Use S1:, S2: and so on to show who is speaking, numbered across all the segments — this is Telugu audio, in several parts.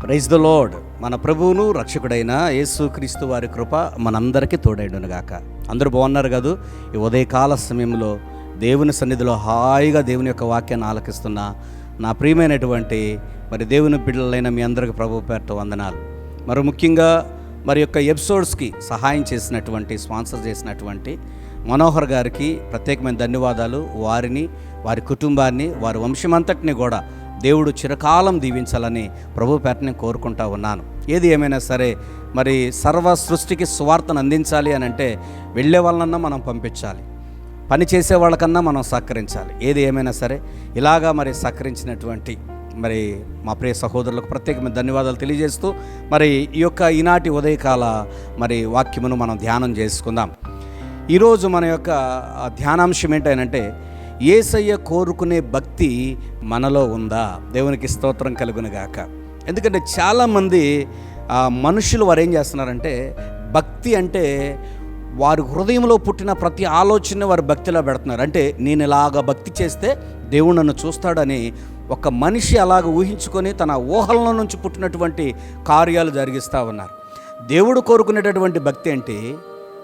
S1: ప్రైజ్ ద లోడ్ మన ప్రభువును రక్షకుడైన యేసుక్రీస్తు వారి కృప మనందరికీ తోడైండునుగాక. అందరూ బాగున్నారు కాదు? ఈ ఉదయకాల సమయంలో దేవుని సన్నిధిలో హాయిగా దేవుని యొక్క వాక్యాన్ని ఆలకిస్తున్న నా ప్రియమైనటువంటి మరి దేవుని బిడ్డలైన మీ అందరికి ప్రభు పేరట వందనాలు. మరి ముఖ్యంగా మరి యొక్క ఎపిసోడ్స్కి సహాయం చేసినటువంటి స్పాన్సర్ చేసినటువంటి మనోహర్ గారికి ప్రత్యేకమైన ధన్యవాదాలు. వారిని వారి కుటుంబాన్ని వారి వంశమంతటిని కూడా దేవుడు చిరకాలం దీవించాలని ప్రభు పేట నేను కోరుకుంటా ఉన్నాను. ఏది ఏమైనా సరే మరి సర్వ సృష్టికి స్వార్థను అందించాలి అని అంటే వెళ్ళే వాళ్ళనన్నా మనం పంపించాలి. పని చేసే వాళ్ళకన్నా మనం సహకరించాలి. ఏది ఏమైనా సరే ఇలాగా మరి సహకరించినటువంటి మరి మా ప్రియ సహోదరులకు ప్రత్యేకమైన ధన్యవాదాలు తెలియజేస్తూ మరి ఈ యొక్క ఈనాటి ఉదయకాల మరి వాక్యమును మనం ధ్యానం చేసుకుందాం. ఈరోజు మన యొక్క ధ్యానాంశం ఏంటంటే ఏసయ్య కోరుకునే భక్తి మనలో ఉందా? దేవునికి స్తోత్రం కలుగునుగాక ఎందుకంటే చాలామంది మనుషులు వారు ఏం చేస్తున్నారంటే భక్తి అంటే వారి హృదయంలో పుట్టిన ప్రతి ఆలోచన వారు భక్తిలో పెడుతున్నారు. అంటే నేను ఇలాగ భక్తి చేస్తే దేవుడు నన్ను చూస్తాడని ఒక మనిషి అలాగ ఊహించుకొని తన ఊహల నుంచి పుట్టినటువంటి కార్యాలు జరిగిస్తూ ఉన్నారు. దేవుడు కోరుకునేటటువంటి భక్తి ఏంటి?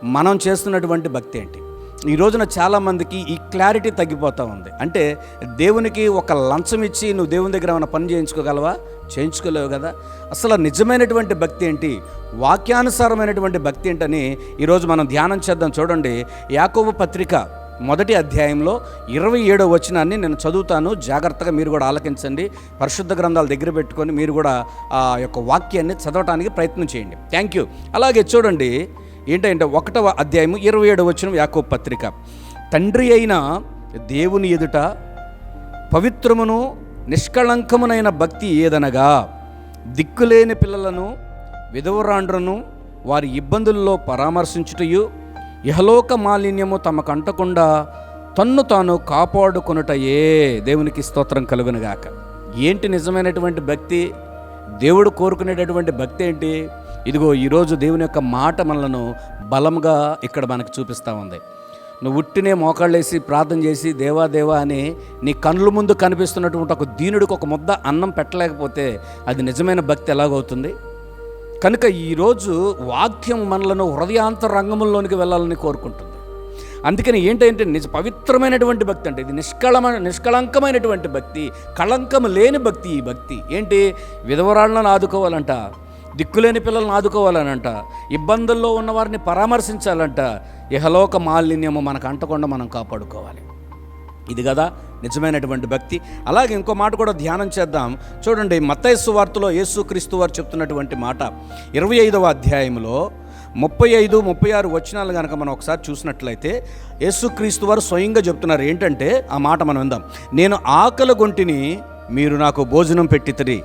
S1: మనం చేస్తున్నటువంటి భక్తి ఏంటి? ఈ రోజున చాలామందికి ఈ క్లారిటీ తగ్గిపోతూ ఉంది. అంటే దేవునికి ఒక లంచం ఇచ్చి నువ్వు దేవుని దగ్గర ఏమైనా పని చేయించుకోగలవా? చేయించుకోలేవు కదా. అసలు నిజమైనటువంటి భక్తి ఏంటి? వాక్యానుసారమైనటువంటి భక్తి ఏంటని ఈరోజు మనం ధ్యానం చేద్దాం. చూడండి యాకోబు పత్రిక మొదటి అధ్యాయంలో ఇరవై ఏడో వచనాన్ని నేను చదువుతాను. జాగ్రత్తగా మీరు కూడా ఆలకించండి. పరిశుద్ధ గ్రంథాల దగ్గర పెట్టుకొని మీరు కూడా ఆ యొక్క వాక్యాన్ని చదవటానికి ప్రయత్నం చేయండి. థ్యాంక్ యూ అలాగే చూడండి ఏంటంటే ఒకటవ అధ్యాయము ఇరవై ఏడవ వచనం యాకో పత్రిక. తండ్రి అయిన దేవుని ఎదుట పవిత్రమును నిష్కళంకమునైన భక్తి ఏదనగా దిక్కులేని పిల్లలను విధవరాండ్రను వారి ఇబ్బందుల్లో పరామర్శించుటయు ఇహలోక మాలిన్యము తమకు అంటకుండా తన్ను తాను కాపాడుకొనుటయే దేవునికి స్తోత్రం కలుగునుగాక. ఏంటి నిజమైనటువంటి భక్తి? దేవుడు కోరుకునేటటువంటి భక్తి ఏంటి? ఇదిగో ఈరోజు దేవుని యొక్క మాట మనలను బలంగా ఇక్కడ మనకు చూపిస్తూ ఉంది. నువ్వు ఉట్టినే మోకాళ్ళేసి ప్రార్థన చేసి దేవా దేవా అని నీ కళ్ళ ముందు కనిపిస్తున్నటువంటి ఒక దీనుడికి ఒక ముద్ద అన్నం పెట్టలేకపోతే అది నిజమైన భక్తి ఎలాగవుతుంది? కనుక ఈరోజు వాక్యం మనలను హృదయాంతర వెళ్ళాలని కోరుకుంటుంది. అందుకని ఏంటంటే నిజ పవిత్రమైనటువంటి భక్తి అంటే ఇది నిష్కళమైన నిష్కళంకమైనటువంటి భక్తి కళంకం లేని భక్తి ఈ భక్తి. ఏంటి? విధవరాళ్ళను ఆదుకోవాలంట. దిక్కులేని పిల్లలను ఆదుకోవాలనంట. ఇబ్బందుల్లో ఉన్నవారిని పరామర్శించాలంట. ఇహలోక మాలిన్యము మనకు అంటకుండా మనం కాపాడుకోవాలి. ఇది కదా నిజమైనటువంటి భక్తి. అలాగే ఇంకో మాట కూడా ధ్యానం చేద్దాం. చూడండి మత్తయస్సు వార్తలో యేసుక్రీస్తు వారు చెప్తున్నటువంటి మాట. ఇరవై ఐదవ అధ్యాయంలో ముప్పై ఐదు ముప్పై ఆరు వచనాలు కనుక మనం ఒకసారి చూసినట్లయితే యేసుక్రీస్తు వారు స్వయంగా చెప్తున్నారు. ఏంటంటే ఆ మాట మనం విందాం. నేను ఆకలి గొంటిని మీరు నాకు భోజనం పెట్టితిరి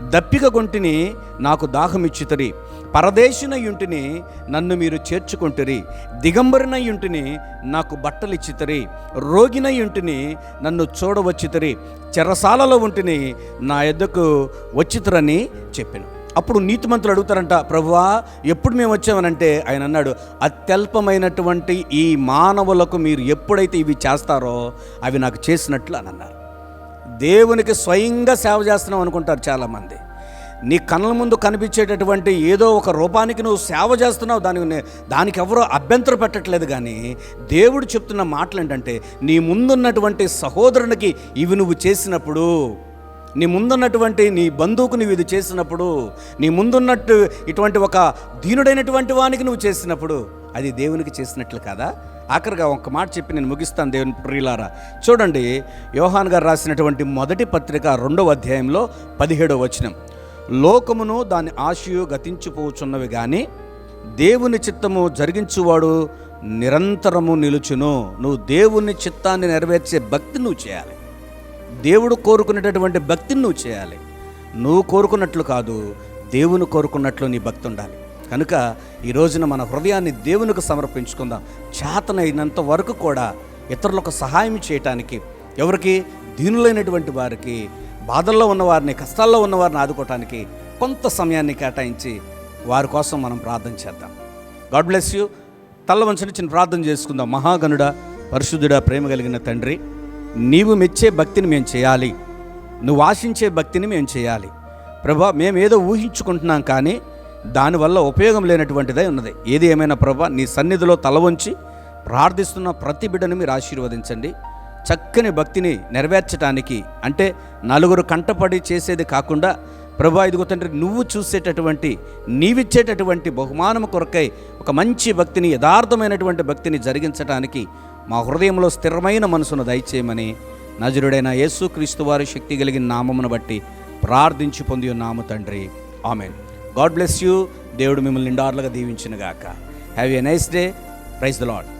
S1: దప్పిక గొంటిని నాకు దాహమిచ్చితిరి. పరదేశినయుంటిని నన్ను మీరు చేర్చుకుంటురి. దిగంబరినయుంటిని నాకు బట్టలిచ్చితిరి. రోగినయుంటిని నన్ను చూడవచ్చితరి. చెరసాలలో ఉంటిని నా ఎద్దకు వచ్చితరని చెప్పాను. అప్పుడు నీతిమంతులు అడుగుతారంట ప్రభువా ఎప్పుడు మేము వచ్చామనంటే? ఆయన అన్నాడు అత్యల్పమైనటువంటి ఈ మానవులకు మీరు ఎప్పుడైతే ఇవి చేస్తారో అవి నాకు చేసినట్లు అని అన్నారు. దేవునికి స్వయంగా సేవ చేస్తున్నావు అనుకుంటారు చాలామంది. నీ కళ్ళ ముందు కనిపించేటటువంటి ఏదో ఒక రూపానికి నువ్వు సేవ చేస్తున్నావు దానికి దానికి ఎవరో అభ్యంతరం పెట్టట్లేదు కానీ దేవుడు చెప్తున్న మాటలు ఏంటంటే నీ ముందున్నటువంటి సహోదరునికి ఇవి నువ్వు చేసినప్పుడు నీ ముందున్నటువంటి నీ బంధువుకు నువ్వు ఇది చేసినప్పుడు నీ ముందున్నట్టు ఇటువంటి ఒక దీనుడైనటువంటి వానికి నువ్వు చేసినప్పుడు అది దేవునికి చేసినట్లు కదా? ఆఖరిగా ఒక మాట చెప్పి నేను ముగిస్తాను దేవుని ప్రియులారా. చూడండి యోహాన్ గారు రాసినటువంటి మొదటి పత్రిక రెండవ అధ్యాయంలో పదిహేడవ వచనం. లోకమును దాని ఆశయు గతించిపోచున్నవి కానీ దేవుని చిత్తము జరిగించువాడు నిరంతరము నిలుచును. నువ్వు దేవుని చిత్తాన్ని నెరవేర్చే భక్తి నువ్వు చేయాలి. దేవుడు కోరుకునేటటువంటి భక్తిని నువ్వు చేయాలి. నువ్వు కోరుకున్నట్లు కాదు దేవుని కోరుకున్నట్లు నీ భక్తి ఉండాలి. కనుక ఈ రోజున మన హృదయాన్ని దేవునికి సమర్పించుకుందాం. చేతనైనంత వరకు కూడా ఇతరులకు సహాయం చేయటానికి ఎవరికి దీనులైనటువంటి వారికి బాధల్లో ఉన్నవారిని కష్టాల్లో ఉన్నవారిని ఆదుకోవటానికి కొంత సమయాన్ని కేటాయించి వారి కోసం మనం ప్రార్థన చేద్దాం. God bless you. తల్ల వంచని చిన్న ప్రార్థన చేసుకుందాం. మహాగనుడ పరిశుద్ధుడా ప్రేమ కలిగిన తండ్రి నీవు మెచ్చే భక్తిని మేము చేయాలి. నువ్వు ఆశించే భక్తిని మేము చేయాలి. ప్రభా మేము ఏదో ఊహించుకుంటున్నాం కానీ దానివల్ల ఉపయోగం లేనటువంటిదే ఉన్నది. ఏది ఏమైనా ప్రభా నీ సన్నిధిలో తల వంచి ప్రార్థిస్తున్న ప్రతి బిడ్డను మీరు ఆశీర్వదించండి. చక్కని భక్తిని నెరవేర్చడానికి అంటే నలుగురు కంటపడి చేసేది కాకుండా ప్రభా ఇదిగో తండ్రి నువ్వు చూసేటటువంటి నీవిచ్చేటటువంటి బహుమానము కొరకై ఒక మంచి భక్తిని యథార్థమైనటువంటి భక్తిని జరిగించడానికి మా హృదయంలో స్థిరమైన మనసును దయచేయమని నజరుడైన యేసుక్రీస్తు వారి శక్తి కలిగిన నామమును బట్టి ప్రార్థించి పొంది ఉన్నాము తండ్రి. ఆమెను. గాడ్ బ్లెస్ యూ దేవుడు మిమ్మల్ని నిండార్లుగా దీవించినగాక. Have a nice day. Praise the Lord